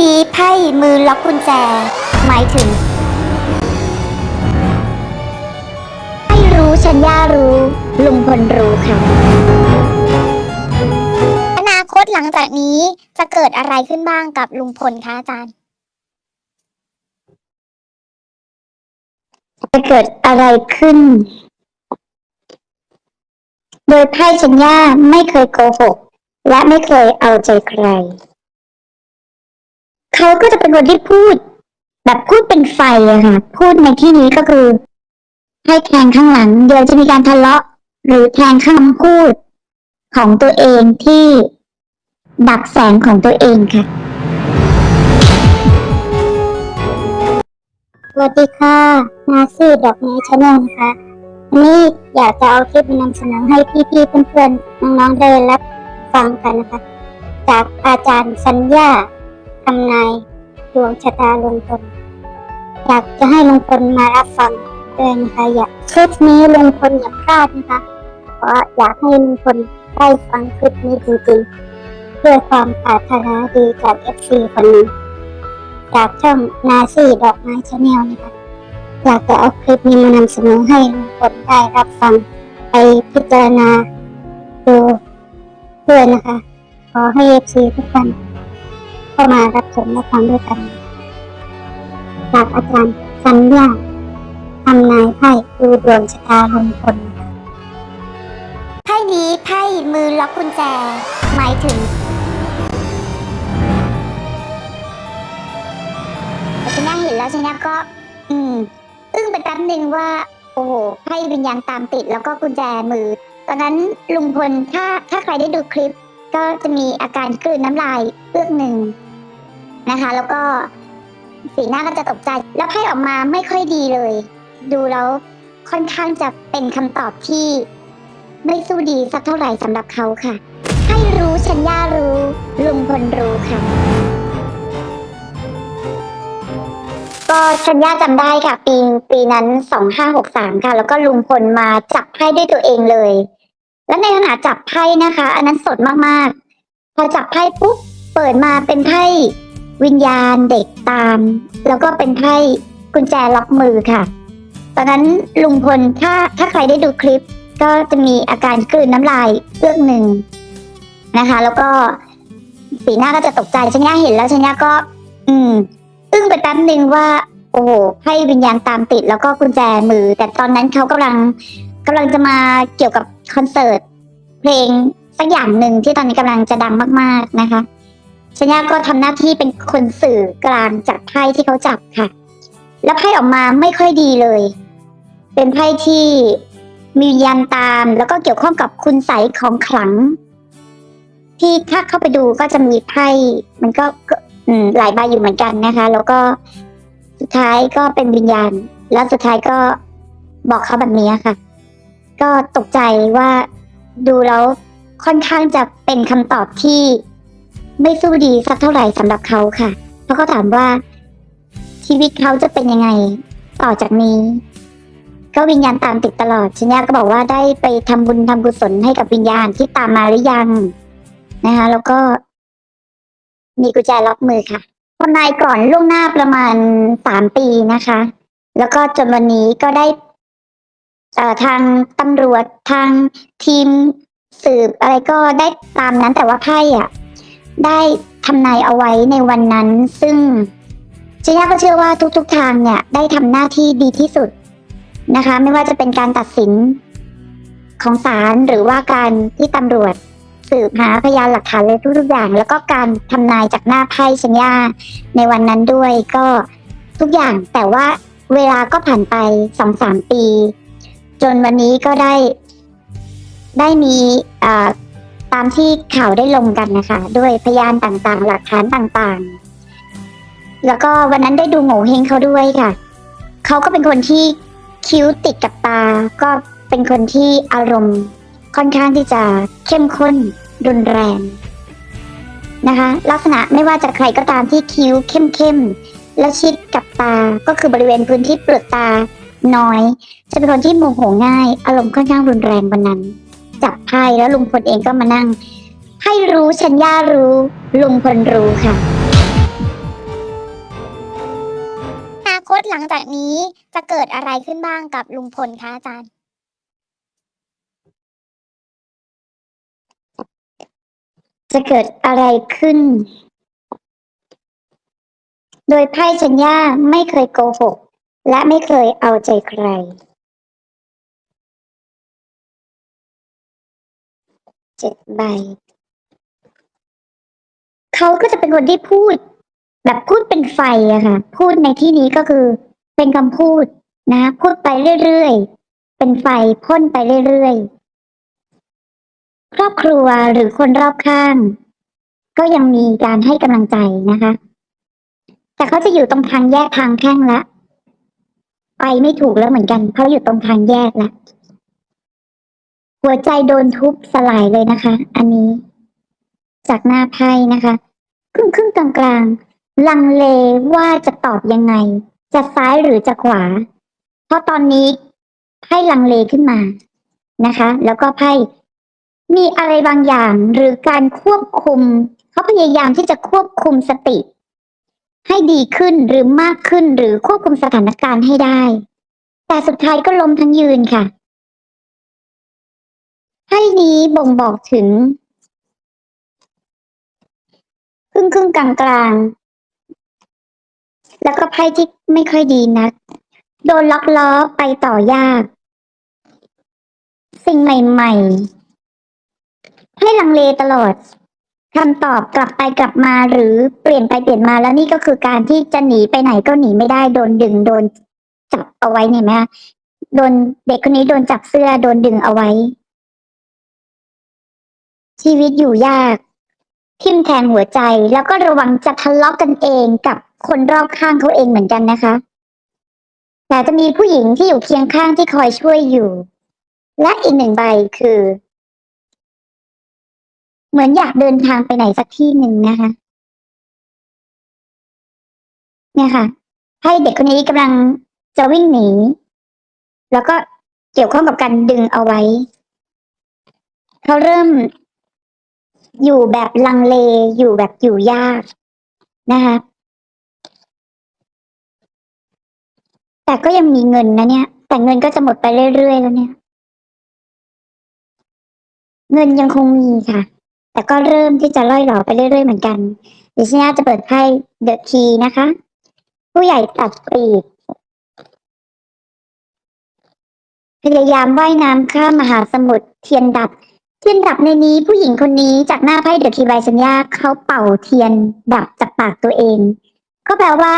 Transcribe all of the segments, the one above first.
นี้ไพ่มือล็อกกุญแจ หมายถึงให้รู้ฉันย่ารู้ ลุงพลรู้ค่ะ อนาคตหลังจากนี้จะเกิดอะไรขึ้นบ้างกับลุงพลคะอาจารย์ จะเกิดอะไรขึ้น โดยไพ่ชัญญาไม่เคยโกหก และไม่เคยเอาใจใคร เขาก็จะเป็นคนที่พูด แบบพูดเป็นไฟอะค่ะ พูดในที่นี้ก็คือ ให้แทงข้างหลัง เดี๋ยวจะมีการทะเลาะ หรือแทงข้างพูดของตัวเองที่ดับแสงของตัวเองค่ะ สวัสดีค่ะนาซีดอกไม้ชาแนลนะคะวันนี้อยากจะเอาคลิปมานำเสนอให้พี่ๆเพื่อนๆน้องๆได้รับฟังกันนะคะ จากอาจารย์สัญญา ทำนายดวงชะตาลุงพลอยากจะให้ลุงพลมารับฟังด้วยนะคะอยากคลิปนี้ลุงพลอย่าพลาดนะคะเพราะอยากให้ลุงพลได้ฟังคลิปนี้จริงๆด้วยความปรารถนาดีจากเอฟซีคนนึงจากช่องนาซี่ดอกไม้ชาแนลนะคะอยากจะเอาคลิปนี้มานำเสนอให้ลุงพลได้รับฟังไปพิจารณาดูด้วยนะคะ ขอให้เอฟซีทุกท่าน เข้ามารับชมและฟังด้วยกันจากอาจารย์สัญญาทำนายไพ่ดูดวงชะตาลุงพลไพ่นี้ไพ่มือล็อกกุญแจ หมายถึงฉันนั่งเห็นแล้วฉันนั่งก็ อืม อึ้งไปแป๊บหนึ่งว่า โอ้โหไพ่วิญญาณตามติดแล้วก็กุญแจมือ ตอนนั้นลุงพลถ้าถ้าใครได้ดูคลิป ก็จะมีอาการกลืนน้ำลายเอื้อกหนึ่ง นะคะ แล้วก็สีหน้าก็จะตกใจ แล้วไพ่ออกมาไม่ค่อยดีเลย ดูแล้วค่อนข้างจะเป็นคำตอบที่ไม่สู้ดีสักเท่าไหร่สำหรับเขาค่ะ ให้รู้ฉันย่ารู้ลุงพลรู้ค่ะ ก็ชัญญาจำได้ค่ะ ปีปีนั้นสองห้าหกสามค่ะ แล้วก็ลุงพลมาจับไพ่ด้วยตัวเองเลย และในขณะจับไพ่นะคะ อันนั้นสดมากๆ พอจับไพ่ปุ๊บเปิดมาเป็นไพ่ วิญญาณเด็กตาม แล้วก็เป็นไพ่กุญแจล็อกมือค่ะตอนนั้นลุงพลถ้าถ้าใครได้ดูคลิป ก็จะมีอาการกลืนน้ำลายเอื้อกหนึ่งนะคะ แล้วก็สีหน้าก็จะตกใจชัญญาเห็นแล้วชัญญาก็ อืม อึ้งไปแป๊บหนึ่งว่า โอ้โหให้วิญญาณตามติด แล้วก็กุญแจมือ แต่ตอนนั้นเขากำลังกำลังจะมาเกี่ยวกับคอนเสิร์ตเพลงสักอย่างหนึ่งที่ตอนนี้กำลังจะดังมาก ๆนะคะ ชัญญาก็ทำหน้าที่เป็นคนสื่อกลางจากไพ่ที่เขาจับค่ะ แล้วไพ่ออกมาไม่ค่อยดีเลย เป็นไพ่ที่มีวิญญาณตาม แล้วก็เกี่ยวข้องกับคุณใสยของขลัง ที่ถ้าเข้าไปดูก็จะมีไพ่มันก็ก็อืมหลายใบอยู่เหมือนกันนะคะ แล้วก็สุดท้ายก็เป็นวิญญาณ แล้วสุดท้ายก็บอกเขาแบบนี้ค่ะ ก็ตกใจว่าดูแล้วค่อนข้างจะเป็นคำตอบที่ ไม่สู้ดีสักเท่าไหร่สำหรับเขาค่ะเพราะเขาถามว่า ชีวิตเขาจะเป็นยังไง ต่อจากนี้ ก็วิญญาณตามติดตลอดชัญญาก็บอกว่าได้ไปทำบุญทำกุศลให้กับวิญญาณที่ตามมาหรือยังนะคะ แล้วก็ มีกุญแจล็อกมือค่ะทำนายก่อนล่วงหน้าประมาณสามปีนะคะ แล้วก็จนวันนี้ก็ได้เอ่อทางตำรวจทางทีมสืบอะไรก็ได้ตามนั้นแต่ว่าไพ่อะ ได้ทำนายเอาไว้ในวันนั้น ซึ่งเจย่าก็เชื่อว่าทุกๆทางเนี่ย ได้ทำหน้าที่ดีที่สุดนะคะ ไม่ว่าจะเป็นการตัดสินของศาลหรือว่าการที่ตำรวจสืบหาพยานหลักฐานเลยทุกๆอย่าง แล้วก็การทำนายจากหน้าไพ่ชัญญาในวันนั้นด้วยก็ทุกอย่างแต่ว่าเวลาก็ผ่านไปสองสามปี จนวันนี้ก็ได้ได้มีอ่า ตามที่ข่าวได้ลงกันนะคะ ด้วยพยานต่างๆ หลักฐานต่างๆ แล้วก็วันนั้นได้ดูโง่เฮงเขาด้วยค่ะ เขาก็เป็นคนที่คิ้วติดกับตา ก็เป็นคนที่อารมณ์ค่อนข้างที่จะเข้มข้นรุนแรงนะคะ ลักษณะไม่ว่าจะใครก็ตามที่คิ้วเข้มๆและชิดกับตา ก็คือบริเวณพื้นที่เปลือกตาน้อย จะเป็นคนที่โมโหง่าย อารมณ์ค่อนข้างรุนแรงวันนั้น จับไพ่แล้วลุงพลเองก็มานั่งให้รู้ฉันย่ารู้ลุงพลรู้ค่ะอนาคตหลังจากนี้จะเกิดอะไรขึ้นบ้างกับลุงพลคะอาจารย์ จะเกิดอะไรขึ้น โดยไพ่ชัญญาไม่เคยโกหก และไม่เคยเอาใจใคร เจ็ดใบ เขาก็จะเป็นคนที่พูด แบบพูดเป็นไฟอะค่ะ พูดในที่นี้ก็คือ เป็นคำพูดนะ พูดไปเรื่อยๆ เป็นไฟพ่นไปเรื่อยๆ ครอบครัวหรือคนรอบข้าง ก็ยังมีการให้กำลังใจนะคะ แต่เขาจะอยู่ตรงทางแยกทางแพ่งละ ไปไม่ถูกแล้วเหมือนกันเพราะอยู่ตรงทางแยกละ หัวใจโดนทุบสลายเลยนะคะ อันนี้ จากหน้าไพ่นะคะ ครึ่งครึ่งกลางกลางลังเลว่าจะตอบยังไง จะซ้ายหรือจะขวา เพราะตอนนี้ไพ่ลังเลขึ้นมานะคะ แล้วก็ไพ่มีอะไรบางอย่างหรือการควบคุมเขาพยายามที่จะควบคุมสติ ให้ดีขึ้นหรือมากขึ้นหรือควบคุมสถานการณ์ให้ได้ แต่สุดท้ายก็ล้มทั้งยืนค่ะ ไพ่นี้บ่งบอกถึง ครึ่งครึ่งกลางกลางแล้วก็ไพ่ที่ไม่ค่อยดีนัก โดนล็อกล้อไปต่อยาก สิ่งใหม่ๆ ให้ลังเลตลอดคำตอบกลับไปกลับมาหรือเปลี่ยนไปเปลี่ยนมาแล้วนี่ก็คือการที่จะหนีไปไหนก็หนีไม่ได้โดนดึงโดนจับเอาไว้เนี่ยไหมโดนเด็กคนนี้โดนจับเสื้อโดนดึงเอาไว้ ชีวิตอยู่ยาก ทิมแทงหัวใจแล้วก็ระวังจะทะเลาะกันเองกับคนรอบข้างเขาเองเหมือนกันนะคะ แต่จะมีผู้หญิงที่อยู่เคียงข้างที่คอยช่วยอยู่ และอีกหนึ่งใบคือ เหมือนอยากเดินทางไปไหนสักที่หนึ่งนะคะ เนี่ยค่ะ ให้เด็กคนนี้กำลังจะวิ่งหนี แล้วก็เกี่ยวข้องกับการดึงเอาไว้ เขาเริ่ม อยู่แบบลังเลอยู่แบบอยู่ยากนะคะแต่ก็ยังมีเงินนะเนี่ย แต่เงินก็จะหมดไปเรื่อยๆแล้วเนี่ย เงินยังคงมีค่ะ แต่ก็เริ่มที่จะล่อยหลอไปเรื่อยๆเหมือนกันดี๋ยวชิญาจะเปิดไพ่เดอะคีนะคะ ผู้ใหญ่ตัดปรีดพยายามว่ายน้ำข้ามมหาสมุทรเทียนดับ เทียนดับในนี้ผู้หญิงคนนี้จากหน้าไพ่เดอะคีใบสัญญาเขาเป่าเทียนดับจากปากตัวเอง ก็แปลว่า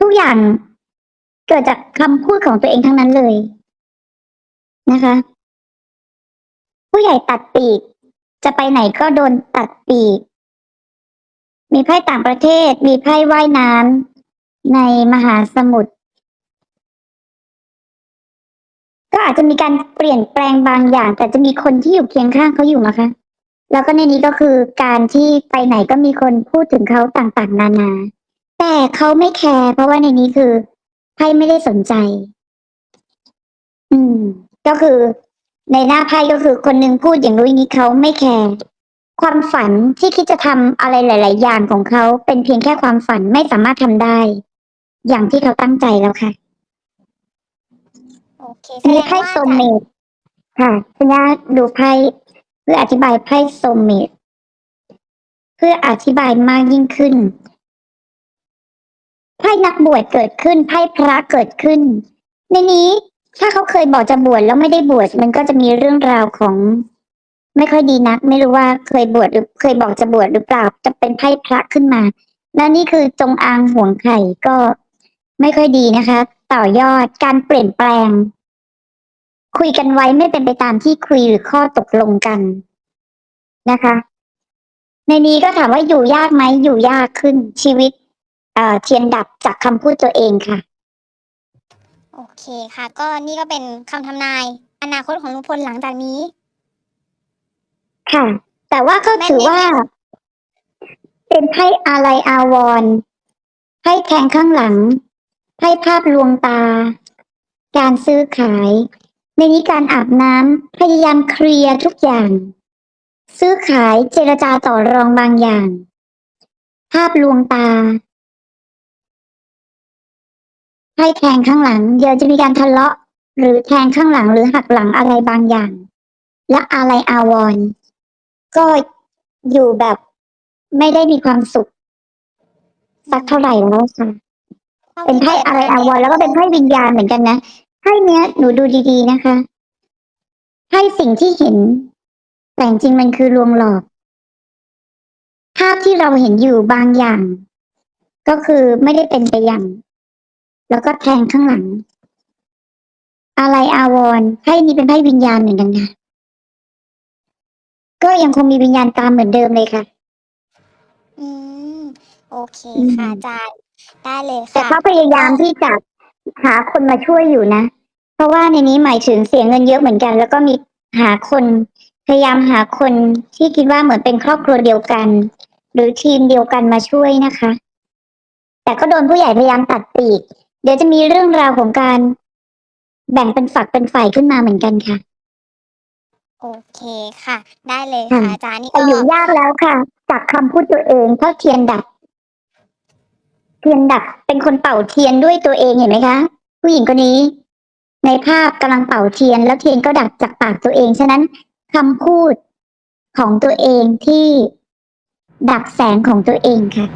ทุกอย่างเกิดจากคำพูดของตัวเองทั้งนั้นเลย นะคะ ผู้ใหญ่ตัดปีก จะไปไหนก็โดนตัดปีก มีไพ่ต่างประเทศ มีไพ่ว่ายน้ำในมหาสมุทร ก็อาจจะมีการเปลี่ยนแปลงบางอย่าง แต่จะมีคนที่อยู่เคียงข้างเขาอยู่นะคะ แล้วก็ในนี้ก็คือการที่ไปไหนก็มีคนพูดถึงเขาต่างๆ นานา แต่เขาไม่แคร์เพราะว่าในนี้คือไพ่ไม่ได้สนใจ อืม ก็คือในหน้าไพ่ก็คือคนหนึ่งพูดอย่างรู้อย่างนี้เขาไม่แคร์ความฝันที่คิดจะทำอะไรหลาย ๆ อย่างของเขาเป็นเพียงแค่ความฝันไม่สามารถทำได้ อย่างที่เขาตั้งใจแล้วค่ะ เคแสมีดงไพ่ว่าโซเมตค่ะสัญญาดูไพ่เพื่ออธิบายไพ่โซเมตเพื่ออธิบายมากยิ่งขึ้น ไพ่นักบวชเกิดขึ้น ไพ่พระเกิดขึ้น ในนี้ ถ้าเขาเคยบอกจะบวชแล้วไม่ได้บวชมันก็จะมีเรื่องราวของ ไม่ค่อยดีนัก ไม่รู้ว่าเคยบวชหรือเคยบอกจะบวชหรือเปล่าจะเป็นไพ่พระขึ้นมา แล้วนี่คือจงอางห่วงไข่ก็ไม่ค่อยดีนะคะ ต่อยอดการเปลี่ยนแปลง คุยกันไว้ไม่เป็นไปตามที่คุยหรือข้อตกลงกันนะคะ ในนี้ก็ถามว่าอยู่ยากไหมอยู่ยากขึ้นชีวิตเอ่อเทียนดับจากคำพูดตัวเองค่ะ โอเคค่ะ ก็นี่ก็เป็นคำทำนาย อนาคตของลุงพลหลังจากนี้ค่ะ แต่ว่าก็ถือว่า เป็นไพ่อะไรอาวรณ์ไพ่แทงข้างหลังไพ่ภาพลวงตา การซื้อขาย ในนี้การอาบน้ำพยายามเคลียร์ทุกอย่าง ซื้อขายเจรจาต่อรองบางอย่าง ภาพลวงตาไพ่แทงข้างหลัง เดี๋ยวจะมีการทะเลาะ หรือแทงข้างหลังหรือหักหลังอะไรบางอย่าง และอะไรอาวรก็อยู่แบบไม่ได้มีความสุข สักเท่าไหร่แล้วค่ะ เป็นไพ่อะไรอาวรแล้วก็เป็นไพ่วิญญาณเหมือนกันนะ ไพ่เนี้ยหนูดูดีๆนะคะไพ่สิ่งที่เห็น แต่จริงๆมันคือลวงหลอก ภาพที่เราเห็นอยู่บางอย่าง ก็คือไม่ได้เป็นไปอย่าง แล้วก็แทงข้างหลัง อะไรอาวรณ์ไพ่นี้เป็นไพ่วิญญาณเหมือนกันค่ะก็ยังคงมีวิญญาณตามเหมือนเดิมเลยค่ะ อืม โอเคอืมค่ะอาจารย์ ได้เลยแต่ค่ะ เขาพยายามที่จะหาคนมาช่วยอยู่นะ เพราะว่าในนี้หมายถึงเสียเงินเยอะเหมือนกัน แล้วก็มีหาคนพยายามหาคนที่คิดว่าเหมือนเป็นครอบครัวเดียวกัน หรือทีมเดียวกันมาช่วยนะคะ แต่ก็โดนผู้ใหญ่พยายามตัดปีก เดี๋ยวจะมีเรื่องราวของการแบ่งเป็นฝักเป็นฝ่ายขึ้นมาเหมือนกันค่ะ โอเคค่ะ ได้เลยค่ะค่ะอาจารย์นี่แต่ก็อยู่ยากแล้วค่ะ จากคำพูดตัวเองเพราะเทียนดับ เทียนดับเป็นคนเป่าเทียนด้วยตัวเองเห็นไหมคะ ผู้หญิงคนนี้ ในภาพกำลังเป่าเทียน แล้วเทียนก็ดับจากปากตัวเอง ฉะนั้นคำพูดของตัวเองที่ดับแสงของตัวเองค่ะ